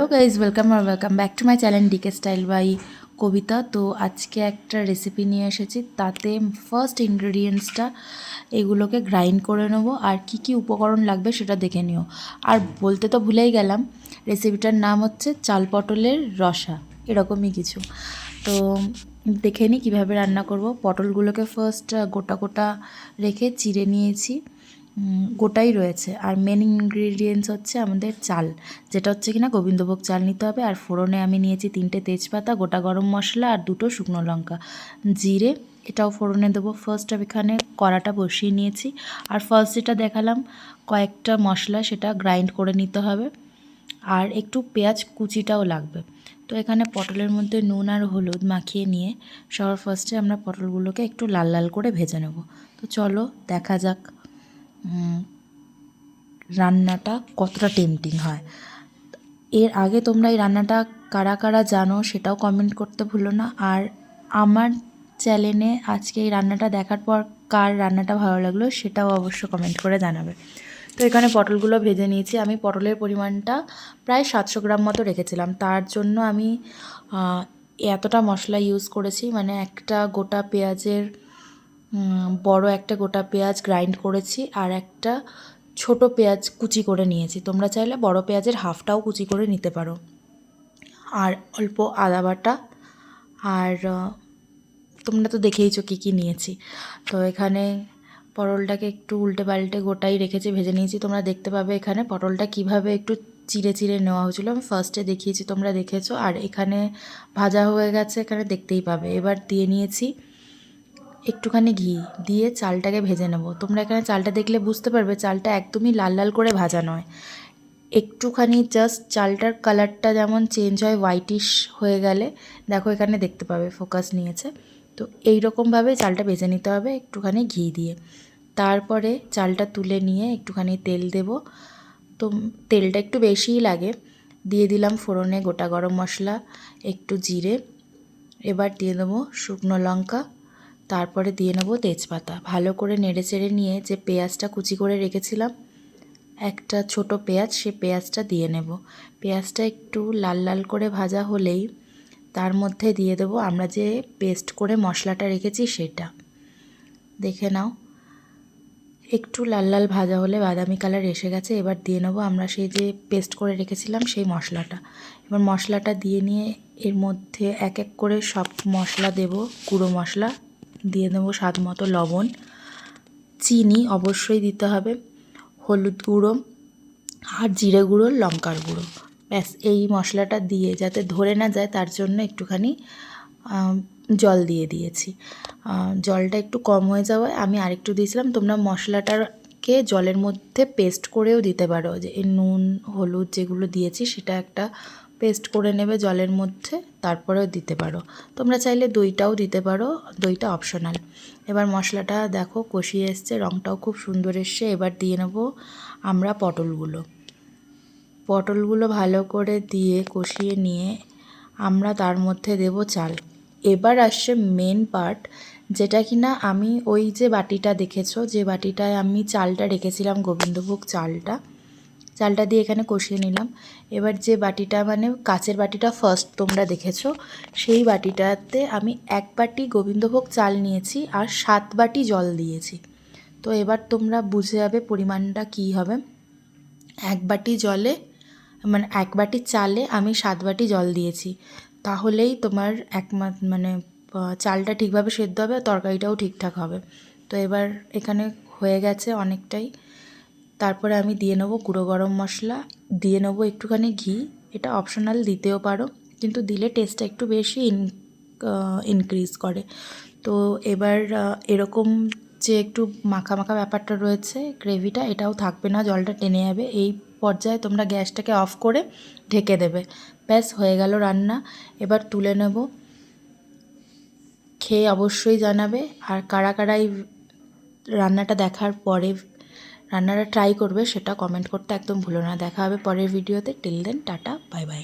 Hello guys welcome R welcome back to my channel DK style by Kabita তো আজকে একটা recipe নিয়ে এসেছি। তাতে ফার্স্ট ইনগ্রেডিয়েন্টসটা এগুলোকে গ্রাইন্ড করে নেব। আর কি কি উপকরণ লাগবে সেটা দেখে নিও। আর বলতে তো ভুলেই গেলাম রেসিপিটার নাম হচ্ছে চাল পটলের রসা। এরকমই কিছু। তো দেখে নিই কীভাবে রান্না করব। পটলগুলোকে ফার্স্ট গোটা গোটা রেখে চিড়ে নিয়েছি। গোটাই রয়েছে। আর মেন ইনগ্রিডিয়েন্টস হচ্ছে আমাদের চাল, যেটা হচ্ছে কিনা গোবিন্দভোগ চাল নিতে হবে। আর ফোড়নে আমি নিয়েছি তিনটে তেজপাতা, গোটা গরম মশলা আর দুটো শুকনো লঙ্কা। জিরে, এটাও ফোড়নে দেবো। ফার্স্ট আমি এখানে কড়াটা বসিয়ে নিয়েছি। আর ফার্স্ট যেটা দেখালাম, কয়েকটা মশলা সেটা গ্রাইন্ড করে নিতে হবে। আর একটু পেঁয়াজ কুচিটাও লাগবে। তো এখানে পটলের মধ্যে নুন আর হলুদ মাখিয়ে নিয়ে, সবার ফার্স্টে আমরা পটলগুলোকে একটু লাল লাল করে ভেজে নেব। তো চলো, দেখা যাক। রান্নাটা কতটা টেম্পটিং হয়? এর আগে তোমরা এই রান্নাটা কারা কারা জানো সেটাও কমেন্ট করতে ভুলো না। আর আমার চ্যানেলে আজকে এই রান্নাটা দেখার পর কার রান্নাটা ভালো লাগল সেটাও অবশ্য কমেন্ট করে জানাবে। তো এখানে পটলগুলো ভেজে নিয়েছি। আমি পটলের পরিমাণটা প্রায় সাতশো গ্রাম মতো রেখেছিলাম। তার জন্য আমি এতটা মশলা ইউজ করেছি। মানে একটা গোটা পেঁয়াজের বড় একটা গোটা পেঁয়াজ গ্রাইন্ড করেছি আর একটা ছোট পেঁয়াজ কুচি করে নিয়েছি। তোমরা চাইলে বড় পেঁয়াজের হাফটাও কুচি করে নিতে পারো। আর অল্প আদা বাটা আর তোমরা তো দেখেইছো কী কী নিয়েছি। তো এখানে পটলটাকে একটু উল্টে পাল্টে গোটাই রেখেছি, ভেজে নিয়েছি। তোমরা দেখতে পাবে এখানে পটলটা কীভাবে একটু চিড়ে চিড়ে নেওয়া হয়েছিল। আমি ফার্স্টে দেখিয়েছি, তোমরা দেখেছ। আর এখানে ভাজা হয়ে গেছে, এখানে দেখতেই পাবে। এবার দিয়ে নিয়েছি একটুখানি ঘি দিয়ে চালটাকে ভেজে নেব। তোমরা এখানে চালটা দেখলে বুঝতে পারবে চালটা একদমই লাল লাল করে ভাজা নয়। একটুখানি জাস্ট চালটার কালারটা যেমন চেঞ্জ হয় হোয়াইটিশ হয়ে গেলে, দেখো এখানে দেখতে পাবে ফোকাস নিয়েছে। তো এই রকমভাবে চালটা ভেজে নিতে হবে একটুখানি ঘি দিয়ে। তারপরে চালটা তুলে নিয়ে একটুখানি তেল দেব। তো তেলটা একটু বেশিই লাগে। দিয়ে দিলাম ফোড়নে গোটা গরম মশলা, একটু জিরে। এবার দিয়ে দেবো শুকনো লঙ্কা। তারপরে দিয়ে নেব তেজপাতা। ভালো করে নেড়ে চেড়ে নিয়ে যে পেঁয়াজটা কুচি করে রেখেছিলাম, একটা ছোট পেঁয়াজ, সে পেঁয়াজটা দিয়ে নেব। পেঁয়াজটা একটু লাল লাল করে ভাজা হলেই তার মধ্যে দিয়ে দেবো আমরা যে পেস্ট করে মশলাটা রেখেছি সেটা। দেখে নাও, একটু লাল লাল ভাজা হলে বাদামি কালার এসে গেছে, এবার দিয়ে নেব আমরা সেই যে পেস্ট করে রেখেছিলাম সেই মশলাটা। এবার মশলাটা দিয়ে নিয়ে এর মধ্যে এক এক করে সব মশলা দেব, গুঁড়ো মশলা দিয়ে দেবো স্বাদ মতো লবণ। চিনি অবশ্যই দিতে হবে, হলুদ গুঁড়ো আর জিরে গুঁড়ো, লঙ্কার গুঁড়ো। ব্যাস, এই মশলাটা দিয়ে যাতে ধরে না যায়, তার জন্য একটুখানি জল দিয়ে দিয়েছি। জলটা একটু কম হয়ে যাওয়ায় আমি আরেকটু দিয়েছিলাম। তোমরা মশলাটাকে জলের মধ্যে পেস্ট করেও দিতে পারো। যে নুন, হলুদ যেগুলো দিয়েছি, সেটা একটা পেস্ট করে নেবে জলের মধ্যে, তারপরেও দিতে পারো। তোমরা চাইলে দইটাও দিতে পারো, দইটা অপশনাল এবার মশলাটা দেখো কষিয়ে এসছে রঙটাও খুব সুন্দর এসছে। এবার দিয়ে নেব আমরা পটলগুলো। পটলগুলো ভালো করে দিয়ে কষিয়ে নিয়ে আমরা তার মধ্যে দেব চাল। এবার আসছে মেন পার্ট যেটা কি না আমি ওই যে বাটিটা দেখেছ, যে বাটিটায় আমি চালটা রেখেছিলাম, গোবিন্দভোগ চালটা। চালটা দিয়ে এখানে কষিয়ে নিলাম। এবার যে বাটিটা মানে কাচের বাটিটা ফার্স্ট তোমরা দেখেছ, সেই বাটিটাতে আমি এক বাটি গোবিন্দভোগ চাল নিয়েছি আর সাত বাটি জল দিয়েছি। তো এবার তোমরা বুঝে যাবে পরিমাণটা কী হবে। এক বাটি জলে মানে এক বাটি চালে আমি সাত বাটি জল দিয়েছি। তাহলেই তোমার এক মানে চালটা ঠিকভাবে সেদ্ধ হবে তরকারিটাও ঠিকঠাক হবে। তো এবার এখানে হয়ে গেছে অনেকটাই তারপরে আমি দিয়ে নেব গুঁড়ো গরম মশলা, দিয়ে নেব একটুখানি ঘি, এটা অপশনাল দিতেও পারো, কিন্তু দিলে টেস্টটা একটু বেশি ইন ইনক্রিজ করে। তো এবার এরকম যে একটু মাখা মাখা ব্যাপারটা রয়েছে গ্রেভিটা এটাও থাকবে না, জলটা টেনে যাবে। এই পর্যায়ে তোমরা গ্যাসটাকে অফ করে ঢেকে দেবে। ব্যাস, হয়ে গেল রান্না। এবার তুলে নেব। খেয়ে অবশ্যই জানাবে, আর কারা কারা এই রান্নাটা দেখার পরে রান্নাটা ট্রাই করবে, সেটা কমেন্ট করতে একদম ভুলো না। দেখা হবে পরের ভিডিওতে till then tata bye bye